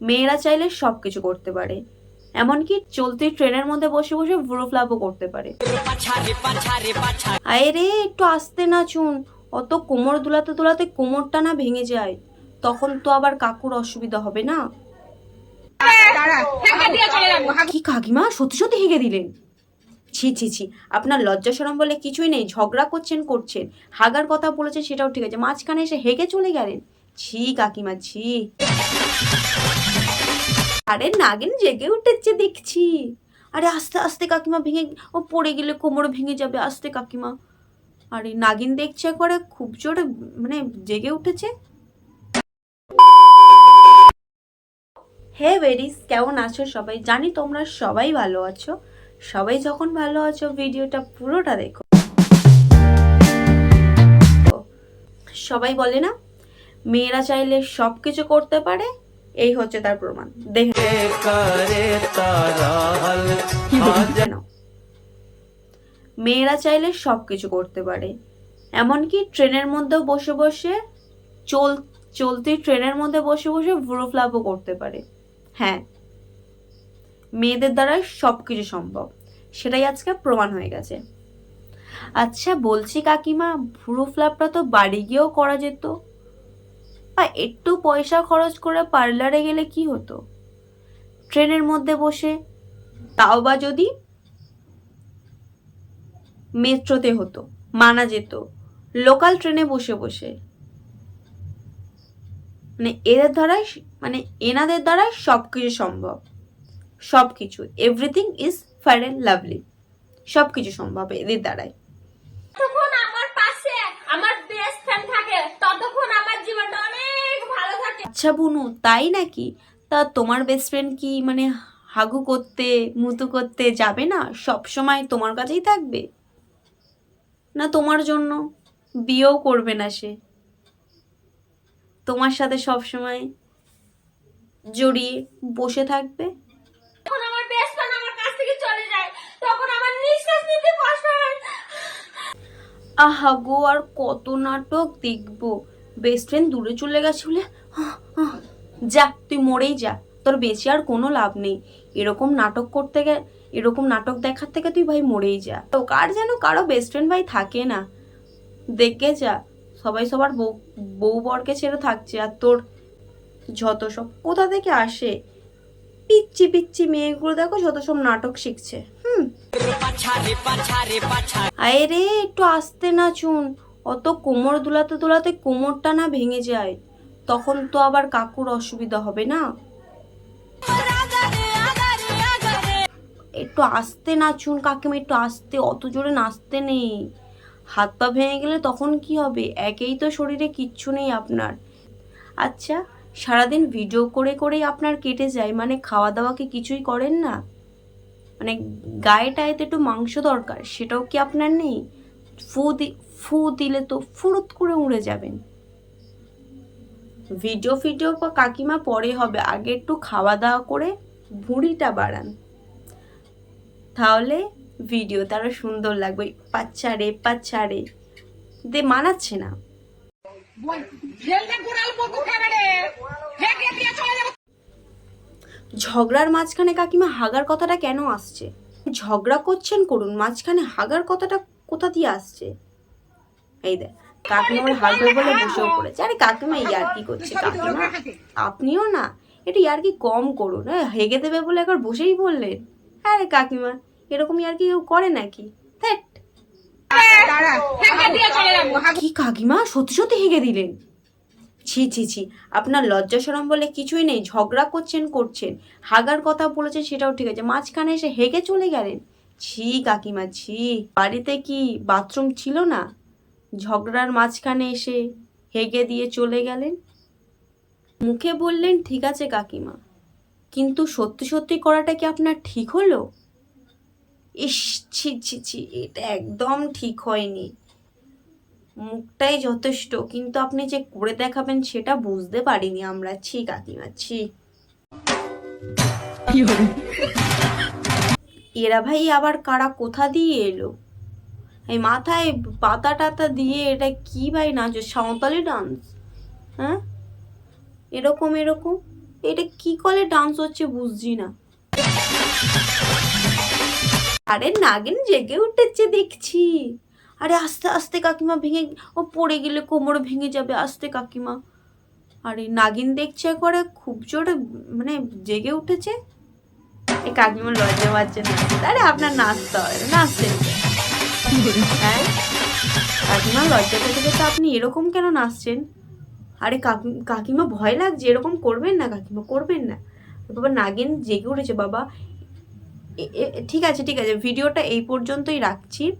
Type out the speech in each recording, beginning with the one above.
মেয়েরা চাইলে সবকিছু করতে পারে। এমনকি চলতি ট্রেনের মধ্যে বসে বসে ভ্রুফ্লাপও করতে পারে। আয় রে একটু আসতে না চুন অত কোমর দুলাতে দুলাতে কোমরটা না ভেঙে যায়। তখন তো আবার কাকুর অসুবিধা হবে না? কি কাকিমা সত্যি সত্যি হেগে দিলেন? ছি ছি ছি। আপনার লজ্জা সরম বলে কিছুই নেই, ঝগড়া করছেন করছেন। হাগার কথা বলেছেন, সেটাও ঠিক আছে। মাঝখানে এসে হেগে চলে গেলেন। ছি, কাকিমা, ছি। আরে নাগিন জেগে উঠেছে, দেখছি। আরে আস্তে আস্তে কাকিমা ভেঙে, ও পড়ে গেলে কোমর ভেঙে যাবে, আস্তে কাকিমা। আরে নাগিন দেখছে একবারে, খুব জোরে মানে জেগে উঠেছে। হে ভেরিস কেমন আছো সবাই? জানি তোমরা সবাই ভালো আছো। সবাই যখন ভালো আছো, ভিডিওটা পুরোটা দেখো। সবাই বলে না, মেয়েরা চাইলে সব কিছু করতে পারে, এই হচ্ছে তার প্রমাণ। মেয়েরা চাইলে সব কিছু করতে পারে, এমনকি ট্রেনের মধ্যেও বসে বসে চল, চলতি ট্রেনের মধ্যে বসে বসে ভ্রুফ্লাপও করতে পারে। হ্যাঁ মেয়েদের দ্বারাই সব কিছু সম্ভব। সেটাই আজকে প্রমাণ হয়ে গেছে। আচ্ছা বলছি কাকিমা, ভুরো ফ্ল্যাপটা তো বাড়ি গিয়েও করা যেত। বা একটু পয়সা খরচ করে পার্লারে গেলে কি হতো? ট্রেনের মধ্যে বসে, তাও বা যদি মেট্রোতে হতো, মানা যেত লোকাল ট্রেনে বসে বসে। মানে এদের দ্বারাই মানে এনাদের দ্বারাই সব কিছু সম্ভব। সব কিছু everything is fair and lovely সব কিছু সম্ভব এদের দ্বারাই যতক্ষণ আমার পাশে আমার বেস্ট ফ্রেন্ড থাকে। ততক্ষণ আমার জীবনটা অনেক ভালো থাকে। আচ্ছা বুনু তাই নাকি? তা তোমার বেস্ট ফ্রেন্ড কি মানে হাগু করতে মুতু করতে যাবে না? সব সময় তোমার কাছেই থাকবে? না তোমার জন্য? বিয়েও করবে না সে। তোমার সাথে সব সময় জড়িয়ে বসে থাকবে যখন আমার বেস্ট ফ্রেন্ড আমার কাছ থেকে চলে যায় তখন আমার নিঃশ্বাস নিতে কষ্ট হয় আহা গো, আর কত নাটক দেখব। বেস্ট ফ্রেন্ড দূরে চলে গেছে বলে যা, তুই মরেই যা, তোর বেঁচে আর কোনো লাভ নেই। এরকম নাটক করতে গে, এরকম নাটক দেখার থেকে তুই ভাই মরেই যা। তো কার যেন কারও বেস্ট ফ্রেন্ড ভাই থাকে না। দেখে যা, সবাই সবার বউ বউ বরকে ছেড়ে থাকছে, আর তোর যত সব, কোথা থেকে আসে? পিচ্ছি পিচ্ছি মেয়েগুলো দেখো যত সব নাটক শিখছে। আয় রে, একটু আস্তে নাচুন অত কোমর দুলাতে দুলাতে কোমরটা না ভেঙে যায়। তখন তো আবার কাকুর অসুবিধা হবে না? একটু আস্তে নাচুন কাকিমা, একটু আস্তে, অত জোরে নাচতে নেই। হাত পা ভেঙে গেলে তখন কি হবে? একেই তো শরীরে কিচ্ছু নেই আপনার। আচ্ছা সারাদিন ভিডিও করে করেই আপনার কেটে যায় মানে খাওয়া দাওয়া কি কিছুই করেন না? মানে গায়ে টায়েতে একটু মাংস দরকার, সেটাও কি আপনার নেই? ফু দি, ফু দিলে তো ফুরুত করে উড়ে যাবেন। ভিডিও ফিডিও কাকিমা পরে হবে, আগে একটু খাওয়া দাওয়া করে ভুঁড়িটা বাড়ান। তাহলে ভিডিও তারও সুন্দর লাগবে ওই পাচ্ছা রে পাচ্ছা রে? দে মানাচ্ছে না ঝগড়ার মাঝখানে কাকিমা হাগার কথাটা কেন আসছে? ঝগড়া করছেন করুন মাঝখানে হাগার কথাটা কোথা দিয়ে আসছে? এই দেখ কাকিমা ওর হাগবে বলে বসেও পড়েছে। আরে কাকিমা ইয়ার কি করছে? কাকিমা আপনিও না একটু ইয়ার কি কম করুন হ্যাঁ? হেগে দেবে বলে একবার বসেই বললেন। আরে কাকিমা এরকম ইয়ার কি কেউ করে নাকি। কি কাকিমা সত্যি সত্যি হেগে দিলেন? ছি ছি ছি। আপনার লজ্জা সরম বলে কিছুই নেই, ঝগড়া করছেন করছেন। হাগার কথা বলেছেন, সেটাও ঠিক আছে। মাঝখানে এসে হেগে চলে গেলেন। ছি, কাকিমা, ছি। বাড়িতে কি বাথরুম ছিল না? ঝগড়ার মাঝখানে এসে হেগে দিয়ে চলে গেলেন। মুখে বললেন, ঠিক আছে, কাকিমা। কিন্তু সত্যি সত্যি করাটা কি আপনার ঠিক হলো? ইস, ছি ছি ছি, এটা একদম ঠিক হয়নি। মুখটাই যথেষ্ট, কিন্তু আপনি যে করে দেখাবেন সেটা বুঝতে পারিনি আমরা। ছি কাকিমা, ছি। এরা ভাই আবার কারা, কোথা দিয়ে এলো? এই মাথায় পাতা টাতা দিয়ে এটা কি ভাই নাচ সাঁওতালি ডান্স হ্যাঁ? এরকম এরকম? এটা কি কলে ডান্স হচ্ছে বুঝছি না। আরে নাগিন জেগে উঠেছে দেখছি। আরে আস্তে আস্তে কাকিমা ভেঙে ও পড়ে গেলে কোমর ভেঙে যাবে আস্তে কাকিমা। আরে নাগিন দেখছে করে খুব জোরে মানে জেগে উঠেছে। এই কাকিমা লজ্জা পাচ্ছে না। আরে আপনার নাচতে হয় না, নাচছেন হ্যাঁ? কাকিমা লজ্জা পেতে পেতে আপনি এরকম কেন নাচছেন? আরে কাকি কাকিমা ভয় লাগছে এরকম করবেন না কাকিমা করবেন না। বাবা নাগিন জেগে উঠেছে বাবা। এ- এ- ঠিক আছে ঠিক আছে ভিডিওটা এই পর্যন্তই রাখছি।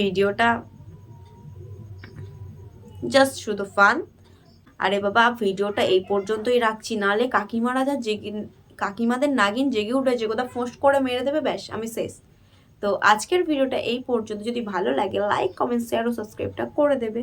ভিডিওটা জাস্ট শুধু ফান আরে বাবা, ভিডিওটা এই পর্যন্তই রাখছি। নালে কাকিমারা যা জেগে, কাকিমাদের নাগিন জেগে উঠে যে কোথাও ফোঁস করে মেরে দেবে, ব্যাস, আমি শেষ। তো আজকের ভিডিওটা এই পর্যন্ত। যদি ভালো লাগে লাইক কমেন্ট শেয়ার ও সাবস্ক্রাইবটা করে দেবে।